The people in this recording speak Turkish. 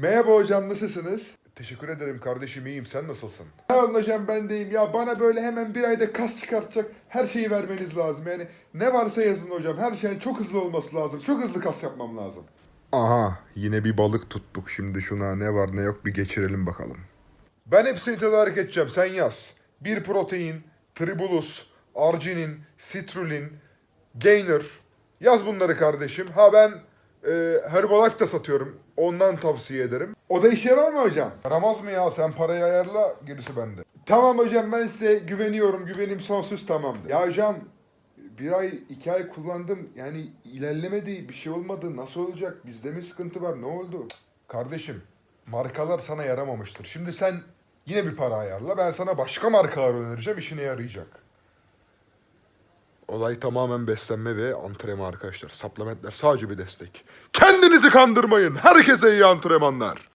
Merhaba hocam nasılsınız? Teşekkür ederim kardeşim iyiyim sen nasılsın? Sağ olun hocam ben deyim ya bana böyle hemen bir ayda kas çıkartacak her şeyi vermeniz lazım. Yani ne varsa yazın hocam her şeyin çok hızlı olması lazım. Çok hızlı kas yapmam lazım. Aha yine bir balık tuttuk şimdi şuna ne var ne yok bir geçirelim bakalım. Ben hepsini tedarik edeceğim sen yaz. Bir protein, tribulus, arginin, citrulin, gainer. Yaz bunları kardeşim. Ha ben e, Herbalife de satıyorum. Ondan tavsiye ederim. O da işe yarar mı hocam? Yaramaz mı ya? Sen parayı ayarla gerisi bende. Tamam hocam ben size güveniyorum. Güvenim sonsuz tamamdır. Ya hocam bir ay iki ay kullandım. Yani ilerlemedi bir şey olmadı. Nasıl olacak? Bizde mi sıkıntı var? Ne oldu? Kardeşim markalar sana yaramamıştır. Şimdi sen yine bir para ayarla. Ben sana başka markalar önereceğim. işine yarayacak. Olay tamamen beslenme ve antrenman arkadaşlar. Supplementler sadece bir destek. Kendinizi kandırmayın. Herkese iyi antrenmanlar.